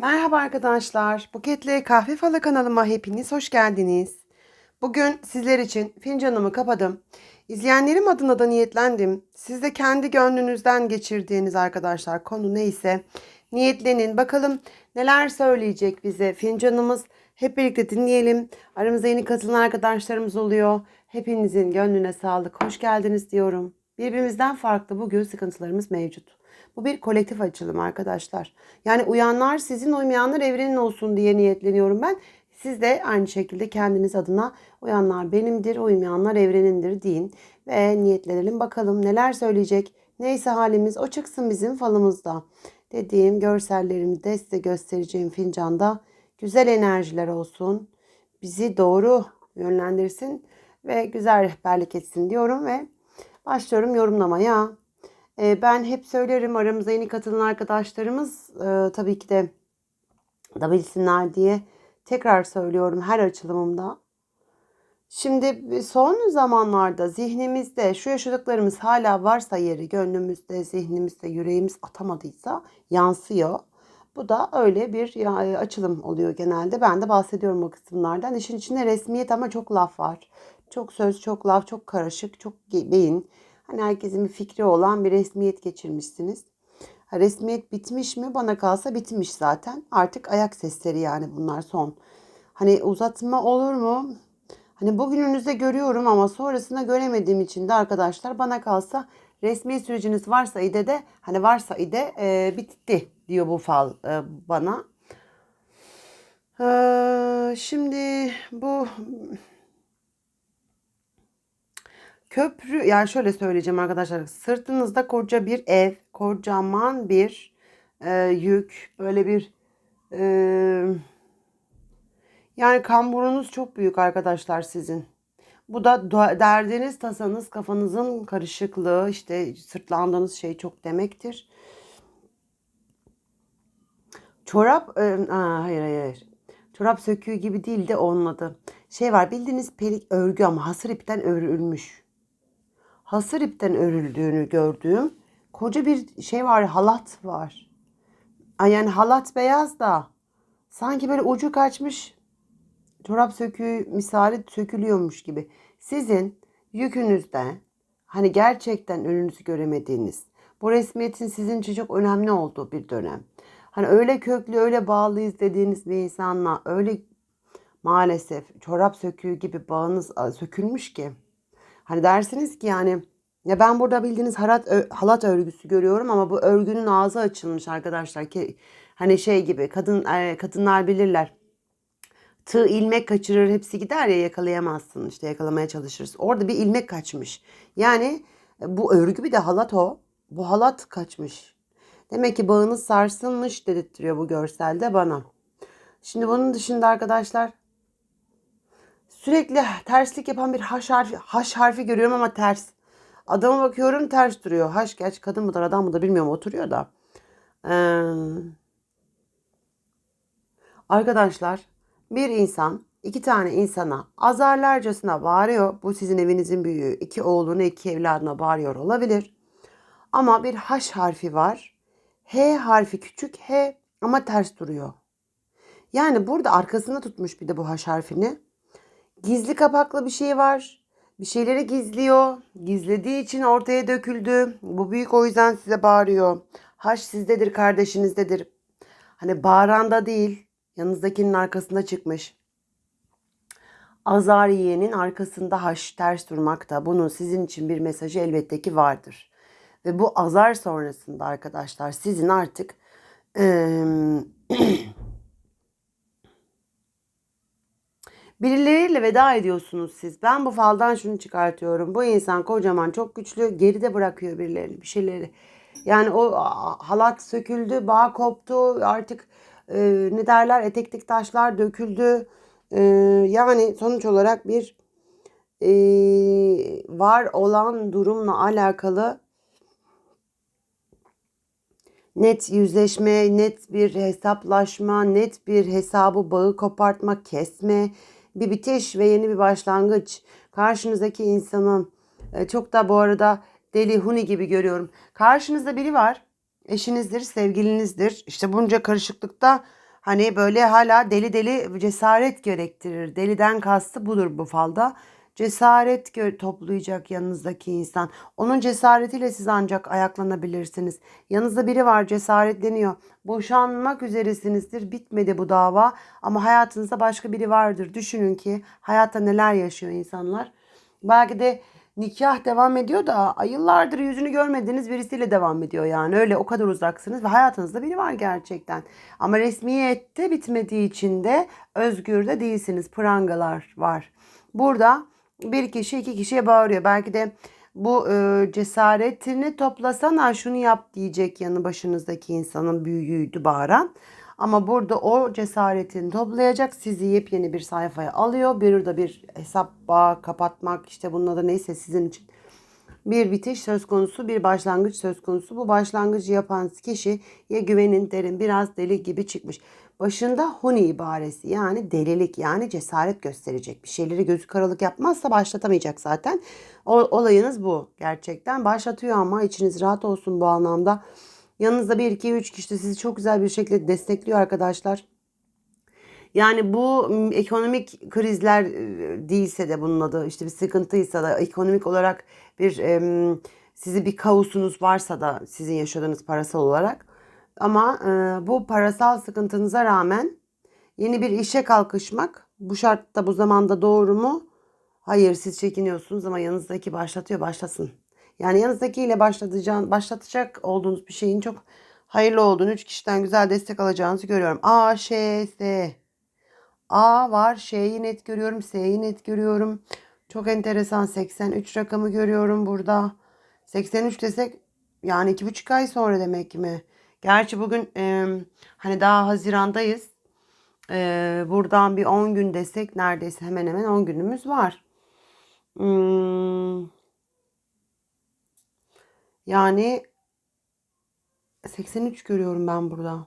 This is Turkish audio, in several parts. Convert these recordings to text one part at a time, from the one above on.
Merhaba arkadaşlar. Buketle Kahve Falı kanalıma hepiniz hoş geldiniz. Bugün sizler için fincanımı kapadım. İzleyenlerim adına da niyetlendim. Siz de kendi gönlünüzden geçirdiğiniz arkadaşlar konu neyse niyetlenin. Bakalım neler söyleyecek bize fincanımız. Hep birlikte dinleyelim. Aramızda yeni katılan arkadaşlarımız oluyor. Hepinizin gönlüne sağlık. Hoş geldiniz diyorum. Birbirimizden farklı bugün sıkıntılarımız mevcut. Bu bir kolektif açılım arkadaşlar. Yani uyanlar sizin uymayanlar evrenin olsun diye niyetleniyorum ben. Siz de aynı şekilde kendiniz adına uyanlar benimdir, uymayanlar evrenindir deyin. Ve niyetlenelim bakalım neler söyleyecek. Neyse halimiz o çıksın bizim falımızda. Dediğim görsellerimi de size göstereceğim fincanda güzel enerjiler olsun. Bizi doğru yönlendirsin ve güzel rehberlik etsin diyorum ve başlıyorum yorumlamaya. Ee, ben hep söylerim aramıza yeni katılan arkadaşlarımız e, tabii ki de da bilsinler diye tekrar söylüyorum her açılımımda. Şimdi son zamanlarda zihnimizde şu yaşadıklarımız hala varsa yeri gönlümüzde, zihnimizde, yüreğimiz atamadıysa yansıyor. Bu da öyle bir ya- açılım oluyor genelde. Ben de bahsediyorum o kısımlardan. İşin içinde resmiyet ama çok laf var. Çok söz, çok laf, çok karışık, çok beyin. Hani herkesin bir fikri olan bir resmiyet geçirmişsiniz. Resmiyet bitmiş mi? Bana kalsa bitmiş zaten. Artık ayak sesleri yani bunlar son. Hani uzatma olur mu? Hani bugününüzde görüyorum ama sonrasında göremediğim için de arkadaşlar bana kalsa resmi süreciniz varsa ide de hani varsa ide e, bitti diyor bu fal e, bana. Ee, şimdi bu köprü yani şöyle söyleyeceğim arkadaşlar sırtınızda koca bir ev kocaman bir e, yük böyle bir e, yani kamburunuz çok büyük arkadaşlar sizin. Bu da derdiniz, tasanız, kafanızın karışıklığı, işte sırtlandığınız şey çok demektir. Çorap, e, aa, hayır hayır. Çorap söküğü gibi değil de onun adı. Şey var bildiğiniz pelik örgü ama hasır ipten örülmüş. Hasır ipten örüldüğünü gördüğüm koca bir şey var, halat var. Yani halat beyaz da sanki böyle ucu kaçmış çorap söküğü misali sökülüyormuş gibi. Sizin yükünüzde hani gerçekten önünüzü göremediğiniz bu resmiyetin sizin için çok önemli olduğu bir dönem. Hani öyle köklü öyle bağlıyız dediğiniz bir insanla öyle maalesef çorap söküğü gibi bağınız sökülmüş ki. Hani dersiniz ki yani ya ben burada bildiğiniz halat, ö- halat örgüsü görüyorum ama bu örgünün ağzı açılmış arkadaşlar ki hani şey gibi kadın e, kadınlar bilirler tığ ilmek kaçırır hepsi gider ya yakalayamazsın işte yakalamaya çalışırız. Orada bir ilmek kaçmış. Yani e, bu örgü bir de halat o. Bu halat kaçmış. Demek ki bağınız sarsılmış dedirtiyor bu görselde bana. Şimdi bunun dışında arkadaşlar sürekli terslik yapan bir H harfi, H harfi görüyorum ama ters. Adama bakıyorum ters duruyor. H gerçi kadın mıdır adam mıdır bilmiyorum oturuyor da. Ee, Arkadaşlar bir insan iki tane insana azarlarcasına bağırıyor. Bu sizin evinizin büyüğü. iki oğluna iki evladına bağırıyor olabilir. Ama bir H harfi var. H harfi küçük H ama ters duruyor. Yani burada arkasında tutmuş bir de bu H harfini. Gizli kapaklı bir şey var. Bir şeyleri gizliyor. Gizlediği için ortaya döküldü. Bu büyük o yüzden size bağırıyor. H sizdedir, kardeşinizdedir. Hani bağıranda değil, yanınızdakinin arkasında çıkmış. Azar yiyenin arkasında haş ters durmakta. Bunun sizin için bir mesajı elbette ki vardır. Ve bu azar sonrasında arkadaşlar sizin artık eee, birileriyle veda ediyorsunuz siz. Ben bu faldan şunu çıkartıyorum. Bu insan kocaman çok güçlü geride bırakıyor birilerini bir şeyleri. Yani o halat söküldü, bağ koptu artık e, ne derler etektik taşlar döküldü. E, yani sonuç olarak bir e, var olan durumla alakalı net yüzleşme, net bir hesaplaşma, net bir hesabı bağı kopartma, kesme, bir bitiş ve yeni bir başlangıç. Karşınızdaki insanın e, çok da bu arada deli huni gibi görüyorum. Karşınızda biri var. Eşinizdir, sevgilinizdir. İşte bunca karışıklıkta Hani böyle hala deli deli cesaret gerektirir. Deliden kastı budur bu falda. Cesaret toplayacak yanınızdaki insan. Onun cesaretiyle siz ancak ayaklanabilirsiniz. Yanınızda biri var cesaretleniyor. Boşanmak üzeresinizdir. Bitmedi bu dava ama hayatınızda başka biri vardır. Düşünün ki hayatta neler yaşıyor insanlar. Belki de nikah devam ediyor da yıllardır yüzünü görmediğiniz birisiyle devam ediyor yani. Öyle o kadar uzaksınız ve hayatınızda biri var gerçekten. Ama resmiyette bitmediği için de özgür de değilsiniz. Prangalar var. Burada bir kişi iki kişiye bağırıyor. Belki de bu e, cesaretini toplasana şunu yap diyecek yanı başınızdaki insanın büyüğüydü bağıran. Ama burada o cesaretini toplayacak sizi yepyeni bir sayfaya alıyor. Bir de bir hesap bağ kapatmak işte bunun adı neyse sizin için bir bitiş söz konusu, bir başlangıç söz konusu. Bu başlangıcı yapan kişi ya güvenin derin biraz deli gibi çıkmış. Başında huni ibaresi yani delilik yani cesaret gösterecek. Bir şeyleri gözü karalık yapmazsa başlatamayacak zaten. O, olayınız bu gerçekten. Başlatıyor ama içiniz rahat olsun bu anlamda. Yanınızda 1, 2, 3 kişi de sizi çok güzel bir şekilde destekliyor arkadaşlar. Yani bu ekonomik krizler e, değilse de bunun adı işte bir sıkıntıysa da ekonomik olarak bir sizi bir kaosunuz varsa da sizin yaşadığınız parasal olarak ama e, bu parasal sıkıntınıza rağmen yeni bir işe kalkışmak bu şartta bu zamanda doğru mu? Hayır siz çekiniyorsunuz ama yanınızdaki başlatıyor başlasın. Yani yanınızdakiyle başlatacağın, başlatacak olduğunuz bir şeyin çok hayırlı olduğunu, üç kişiden güzel destek alacağınızı görüyorum. A, Ş, S. A var. Şeyi net görüyorum. S'yi net görüyorum. Çok enteresan. 83 rakamı görüyorum burada. 83 desek yani iki buçuk ay sonra demek mi? Gerçi bugün e, hani daha Haziran'dayız. E, buradan bir 10 gün desek neredeyse hemen hemen 10 günümüz var. Hmm, yani 83 görüyorum ben burada.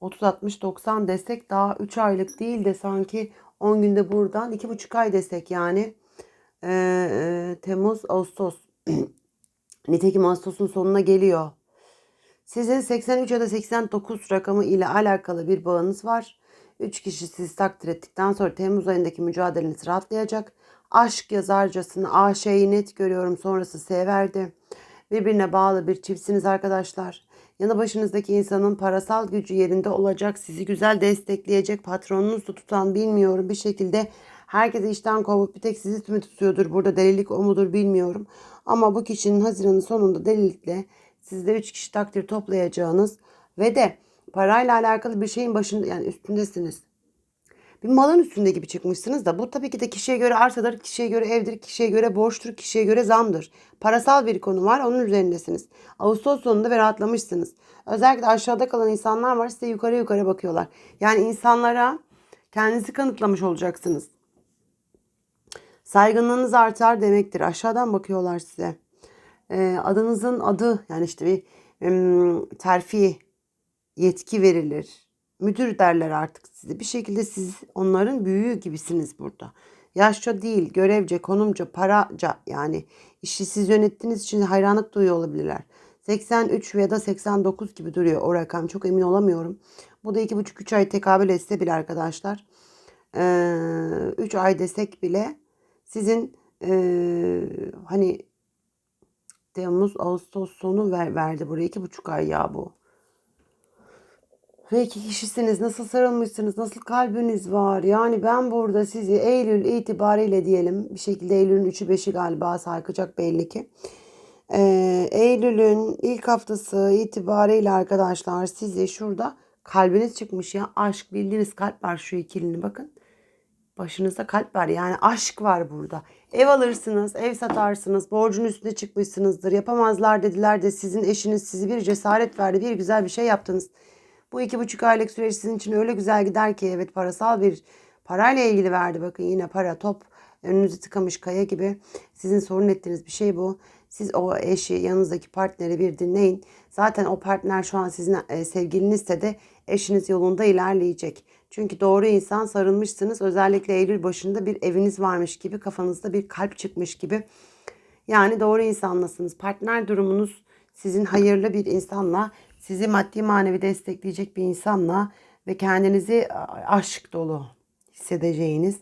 30, 60, 90 desek daha 3 aylık değil de sanki 10 günde buradan 2,5 ay desek yani e, Temmuz, Ağustos. Nitekim Ağustos'un sonuna geliyor. Sizin 83 ya da 89 rakamı ile alakalı bir bağınız var. 3 kişi sizi takdir ettikten sonra Temmuz ayındaki mücadeleniz rahatlayacak. Aşk yazarcasını A şeyi net görüyorum sonrası S verdi. Birbirine bağlı bir çiftsiniz arkadaşlar. Yanı başınızdaki insanın parasal gücü yerinde olacak. Sizi güzel destekleyecek. Patronunuz da tutan bilmiyorum. Bir şekilde herkesi işten kovup bir tek sizi mi tutuyordur? Burada delilik o mudur bilmiyorum. Ama bu kişinin Haziran'ın sonunda delilikle sizde 3 kişi takdir toplayacağınız ve de parayla alakalı bir şeyin başında yani üstündesiniz. Bir malın üstünde gibi çıkmışsınız da bu tabii ki de kişiye göre arsadır, kişiye göre evdir, kişiye göre borçtur, kişiye göre zamdır. Parasal bir konu var onun üzerindesiniz. Ağustos sonunda ve rahatlamışsınız. Özellikle aşağıda kalan insanlar var size yukarı yukarı bakıyorlar. Yani insanlara kendinizi kanıtlamış olacaksınız. Saygınlığınız artar demektir. Aşağıdan bakıyorlar size. Ee, adınızın adı yani işte bir em, terfi yetki verilir. Müdür derler artık size. Bir şekilde siz onların büyüğü gibisiniz burada. Yaşça değil, görevce, konumca, paraca yani işi siz yönettiğiniz için hayranlık duyuyor olabilirler. 83 ya da 89 gibi duruyor o rakam. Çok emin olamıyorum. Bu da 2,5-3 ay tekabül etse bile arkadaşlar. 3 ay desek bile sizin ee, hani Temmuz, Ağustos sonu ver, verdi buraya. 2,5 ay ya bu. Ve iki kişisiniz. Nasıl sarılmışsınız? Nasıl kalbiniz var? Yani ben burada sizi Eylül itibariyle diyelim. Bir şekilde Eylül'ün 3'ü 5'i galiba sarkacak belli ki. Ee, Eylül'ün ilk haftası itibariyle arkadaşlar sizi şurada kalbiniz çıkmış ya. Aşk bildiğiniz kalp var şu ikilini bakın. Başınızda kalp var yani aşk var burada. Ev alırsınız, ev satarsınız, borcun üstüne çıkmışsınızdır. Yapamazlar dediler de sizin eşiniz sizi bir cesaret verdi, bir güzel bir şey yaptınız. Bu iki buçuk aylık süreç sizin için öyle güzel gider ki evet parasal bir parayla ilgili verdi. Bakın yine para top önünüzü tıkamış kaya gibi. Sizin sorun ettiğiniz bir şey bu. Siz o eşi yanınızdaki partneri bir dinleyin. Zaten o partner şu an sizin e, sevgilinizse de eşiniz yolunda ilerleyecek. Çünkü doğru insan sarılmışsınız. Özellikle Eylül başında bir eviniz varmış gibi kafanızda bir kalp çıkmış gibi. Yani doğru insanlasınız. Partner durumunuz sizin hayırlı bir insanla sizi maddi manevi destekleyecek bir insanla ve kendinizi aşk dolu hissedeceğiniz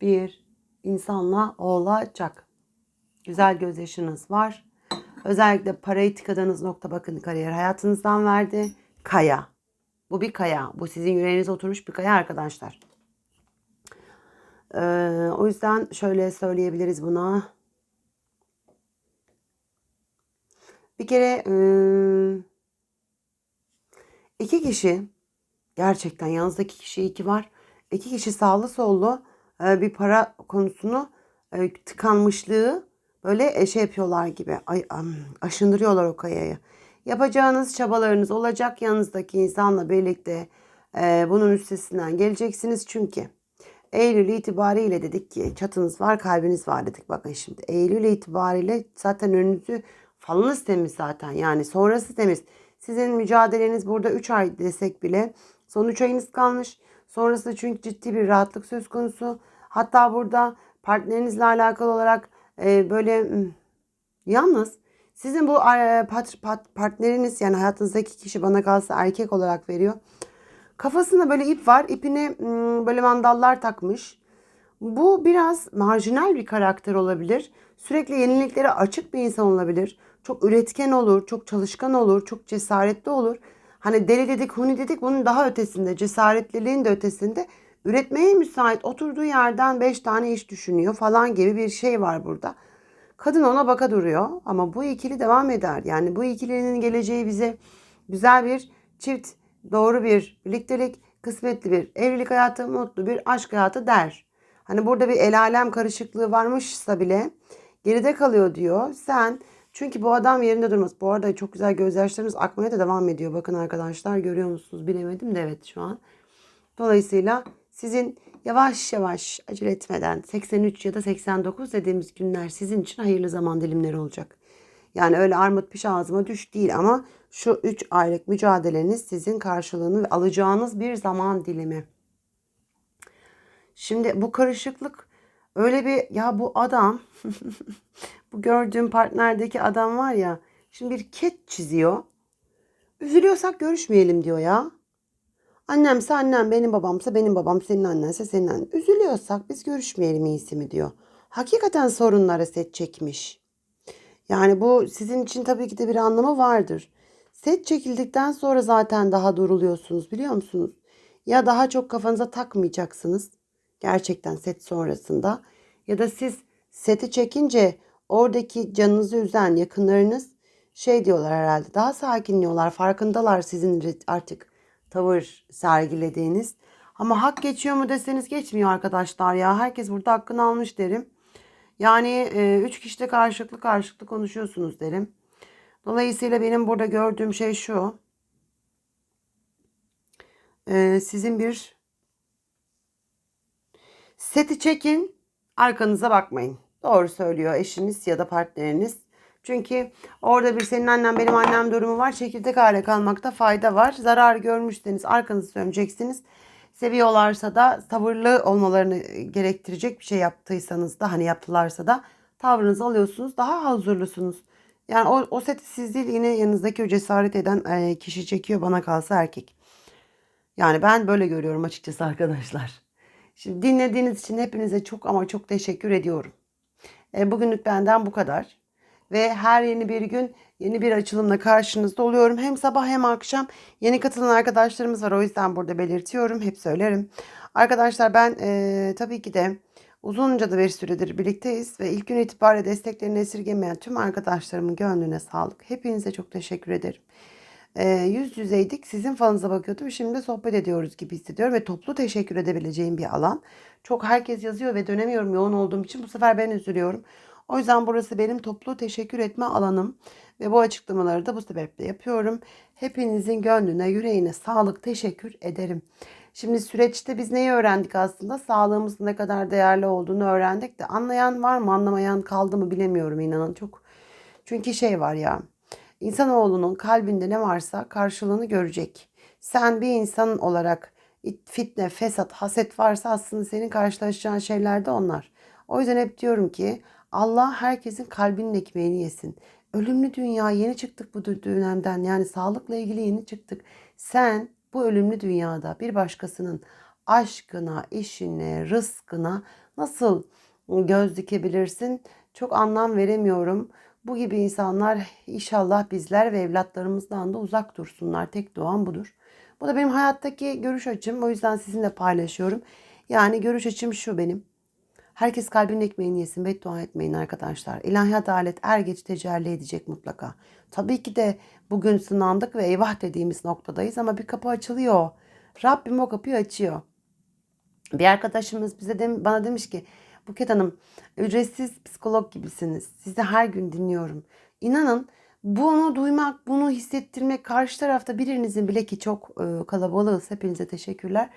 bir insanla olacak. Güzel gözyaşınız var. Özellikle parayı tıkadığınız nokta bakın kariyer hayatınızdan verdi. Kaya. Bu bir kaya. Bu sizin yüreğinize oturmuş bir kaya arkadaşlar. Ee, o yüzden şöyle söyleyebiliriz buna. Bir kere ıı, iki kişi gerçekten yanınızdaki kişi iki var. İki kişi sağlı sollu e, bir para konusunu e, tıkanmışlığı böyle e, şey yapıyorlar gibi aşındırıyorlar o kayayı. Yapacağınız çabalarınız olacak yanınızdaki insanla birlikte bunun üstesinden geleceksiniz çünkü Eylül itibariyle dedik ki çatınız var kalbiniz var dedik bakın şimdi Eylül itibariyle zaten önünüzü falınız temiz zaten yani sonrası temiz. Sizin mücadeleniz burada 3 ay desek bile son 3 ayınız kalmış. Sonrası çünkü ciddi bir rahatlık söz konusu. Hatta burada partnerinizle alakalı olarak e, böyle hmm, yalnız sizin bu pat, pat, partneriniz yani hayatınızdaki kişi bana kalsa erkek olarak veriyor. Kafasında böyle ip var. İpine böyle mandallar takmış. Bu biraz marjinal bir karakter olabilir. Sürekli yeniliklere açık bir insan olabilir. Çok üretken olur, çok çalışkan olur, çok cesaretli olur. Hani deli dedik, huni dedik bunun daha ötesinde, cesaretliliğin de ötesinde üretmeye müsait oturduğu yerden 5 tane iş düşünüyor falan gibi bir şey var burada. Kadın ona baka duruyor ama bu ikili devam eder. Yani bu ikilinin geleceği bize güzel bir çift, doğru bir birliktelik, kısmetli bir evlilik hayatı, mutlu bir aşk hayatı der. Hani burada bir el alem karışıklığı varmışsa bile geride kalıyor diyor. Sen çünkü bu adam yerinde durmaz. Bu arada çok güzel gözyaşlarınız akmaya da devam ediyor. Bakın arkadaşlar görüyor musunuz bilemedim de evet şu an. Dolayısıyla sizin yavaş yavaş acele etmeden 83 ya da 89 dediğimiz günler sizin için hayırlı zaman dilimleri olacak. Yani öyle armut piş ağzıma düş değil ama şu 3 aylık mücadeleniz sizin karşılığını alacağınız bir zaman dilimi. Şimdi bu karışıklık öyle bir ya bu adam bu gördüğüm partnerdeki adam var ya şimdi bir ket çiziyor. Üzülüyorsak görüşmeyelim diyor ya. Annemse annem, benim babamsa benim babam, senin annense senin annen. Üzülüyorsak biz görüşmeyelim iyisi mi diyor. Hakikaten sorunlara set çekmiş. Yani bu sizin için tabii ki de bir anlamı vardır. Set çekildikten sonra zaten daha duruluyorsunuz biliyor musunuz? Ya daha çok kafanıza takmayacaksınız. Gerçekten set sonrasında. Ya da siz seti çekince oradaki canınızı üzen yakınlarınız şey diyorlar herhalde. Daha sakinliyorlar. Farkındalar sizin artık tavır sergilediğiniz. Ama hak geçiyor mu deseniz geçmiyor arkadaşlar ya. Herkes burada hakkını almış derim. Yani e, üç kişide karşılıklı karşılıklı konuşuyorsunuz derim. Dolayısıyla benim burada gördüğüm şey şu. E, sizin bir seti çekin. Arkanıza bakmayın. Doğru söylüyor eşiniz ya da partneriniz. Çünkü orada bir senin annem benim annem durumu var. Çekirdek hale kalmakta fayda var. Zarar görmüşseniz arkanızı döneceksiniz. Seviyorlarsa da tavırlı olmalarını gerektirecek bir şey yaptıysanız da hani yaptılarsa da tavrınızı alıyorsunuz. Daha huzurlusunuz. Yani o, o seti siz değil yine yanınızdaki o cesaret eden e, kişi çekiyor bana kalsa erkek. Yani ben böyle görüyorum açıkçası arkadaşlar. Şimdi dinlediğiniz için hepinize çok ama çok teşekkür ediyorum. E, bugünlük benden bu kadar ve her yeni bir gün yeni bir açılımla karşınızda oluyorum. Hem sabah hem akşam yeni katılan arkadaşlarımız var. O yüzden burada belirtiyorum. Hep söylerim. Arkadaşlar ben e, tabii ki de uzunca da bir süredir birlikteyiz ve ilk gün itibariyle desteklerini esirgemeyen tüm arkadaşlarımın gönlüne sağlık. Hepinize çok teşekkür ederim. E, yüz yüzeydik. Sizin falınıza bakıyordum. Şimdi sohbet ediyoruz gibi hissediyorum ve toplu teşekkür edebileceğim bir alan. Çok herkes yazıyor ve dönemiyorum yoğun olduğum için. Bu sefer ben üzülüyorum. O yüzden burası benim toplu teşekkür etme alanım ve bu açıklamaları da bu sebeple yapıyorum. Hepinizin gönlüne, yüreğine sağlık teşekkür ederim. Şimdi süreçte biz neyi öğrendik aslında? Sağlığımızın ne kadar değerli olduğunu öğrendik de anlayan var mı, anlamayan kaldı mı bilemiyorum inanın çok. Çünkü şey var ya, insanoğlunun kalbinde ne varsa karşılığını görecek. Sen bir insan olarak fitne, fesat, haset varsa aslında senin karşılaşacağın şeyler de onlar. O yüzden hep diyorum ki Allah herkesin kalbinin ekmeğini yesin. Ölümlü dünya yeni çıktık bu dö- dönemden. Yani sağlıkla ilgili yeni çıktık. Sen bu ölümlü dünyada bir başkasının aşkına, işine, rızkına nasıl göz dikebilirsin? Çok anlam veremiyorum. Bu gibi insanlar inşallah bizler ve evlatlarımızdan da uzak dursunlar. Tek duam budur. Bu da benim hayattaki görüş açım. O yüzden sizinle paylaşıyorum. Yani görüş açım şu benim. Herkes kalbinin ekmeğini yesin. Beddua etmeyin arkadaşlar. İlahi adalet er geç tecelli edecek mutlaka. Tabii ki de bugün sınandık ve eyvah dediğimiz noktadayız ama bir kapı açılıyor. Rabbim o kapıyı açıyor. Bir arkadaşımız bize dem- bana demiş ki Buket Hanım ücretsiz psikolog gibisiniz. Sizi her gün dinliyorum. İnanın bunu duymak, bunu hissettirmek karşı tarafta birinizin bile ki çok e, kalabalığız. Hepinize teşekkürler.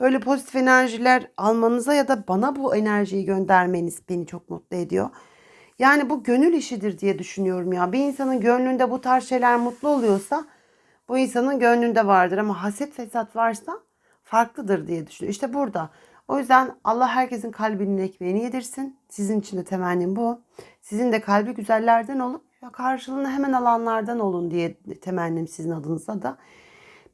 Böyle pozitif enerjiler almanıza ya da bana bu enerjiyi göndermeniz beni çok mutlu ediyor. Yani bu gönül işidir diye düşünüyorum ya. Bir insanın gönlünde bu tarz şeyler mutlu oluyorsa bu insanın gönlünde vardır ama haset fesat varsa farklıdır diye düşünüyorum. İşte burada. O yüzden Allah herkesin kalbinin ekmeğini yedirsin. Sizin için de temennim bu. Sizin de kalbi güzellerden olup karşılığını hemen alanlardan olun diye temennim sizin adınıza da.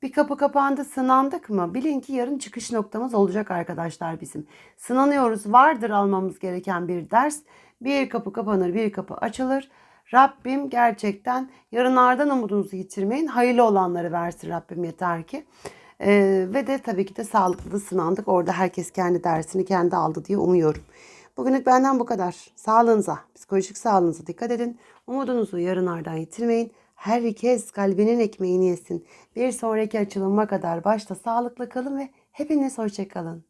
Bir kapı kapandı, sınandık mı? Bilin ki yarın çıkış noktamız olacak arkadaşlar bizim. Sınanıyoruz, vardır almamız gereken bir ders. Bir kapı kapanır, bir kapı açılır. Rabbim gerçekten yarınlardan umudunuzu yitirmeyin. Hayırlı olanları versin Rabbim yeter ki. Ee, ve de tabii ki de sağlıklı sınandık. Orada herkes kendi dersini kendi aldı diye umuyorum. Bugünlük benden bu kadar. Sağlığınıza, psikolojik sağlığınıza dikkat edin. Umudunuzu yarınlardan yitirmeyin. Herkes kalbinin ekmeğini yesin. Bir sonraki açılıma kadar başta sağlıklı kalın ve hepiniz hoşçakalın.